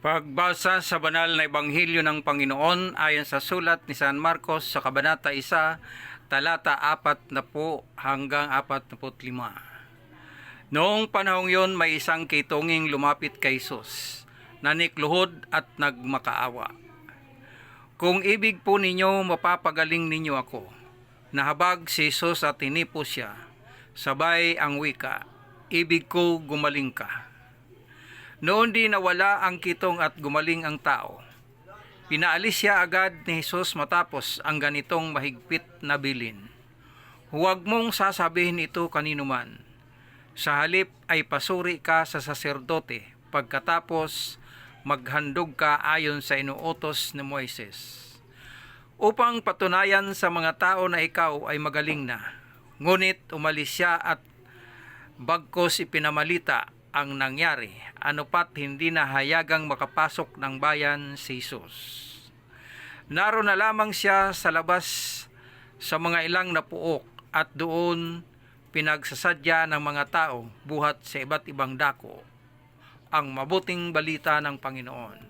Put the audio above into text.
Pagbasa sa banal na ebanghelyo ng Panginoon ayon sa sulat ni San Marcos sa Kabanata 1, talata 4 na po hanggang 45. Noong panahong yon may isang kitonging lumapit kay Jesus, nanikluhod at nagmakaawa. Kung ibig po ninyo, mapapagaling ninyo ako. Nahabag si Jesus at tinipo siya. Sabay ang wika, ibig ko gumaling ka. Noon din nawala ang kitong at gumaling ang tao. Pinaalis siya agad ni Jesus matapos ang ganitong mahigpit na bilin. Huwag mong sasabihin ito kanino man. Sa halip ay pasuri ka sa saserdote pagkatapos maghandog ka ayon sa inuutos ni Moises. Upang patunayan sa mga tao na ikaw ay magaling na. Ngunit umalis siya at bagkos ipinamalita ang nangyari, ano pat hindi na hayagang makapasok ng bayan si Jesus. Naro na lamang siya sa labas sa mga ilang napuok at doon pinagsasadya ng mga tao buhat sa iba't ibang dako ang mabuting balita ng Panginoon.